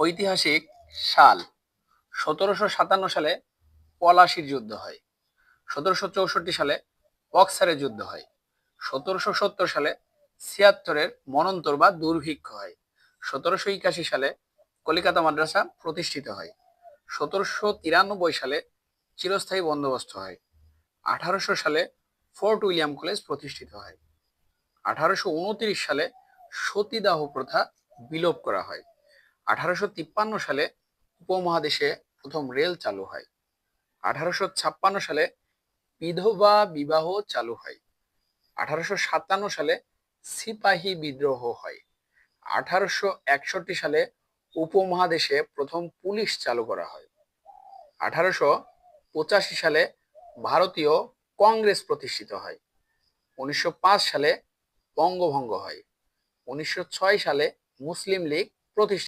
ঐতিহাসিক সাল সতেরোশো সাতান্ন সালে পলাশির যুদ্ধ হয়। সতেরোশো চৌষট্টি সালে বক্সারের যুদ্ধ হয়। সতেরোশো সত্তর সালে ছিয়াত্তরের মনন্তর বা দুর্ভিক্ষ হয়। সতেরোশো একাশি সালে কলিকাতা মাদ্রাসা প্রতিষ্ঠিত হয়। সতেরোশো তিরানব্বই সালে চিরস্থায়ী বন্দোবস্ত হয়। আঠারোশো সালে ফোর্ট উইলিয়াম কলেজ প্রতিষ্ঠিত হয়। আঠারোশো উনত্রিশ সালে সতীদাহ প্রথা বিলোপ করা হয়। আঠারোশো তিপ্পান্ন সালে উপমহাদেশে প্রথম রেল চালু হয়। আঠারোশো ছাপ্পান্ন সালে বিধবা বিবাহ চালু হয়। আঠারোশো সাতান্ন সালে সিপাহী বিদ্রোহ হয়। আঠারোশো একষট্টি সালে উপমহাদেশে প্রথম পুলিশ চালু করা হয়। আঠারোশো পঁচাশি সালে ভারতীয় কংগ্রেস প্রতিষ্ঠিত হয়। উনিশশো পাঁচ সালে বঙ্গভঙ্গ হয়। উনিশশো ছয় সালে মুসলিম লীগ প্রতিষ্ঠিত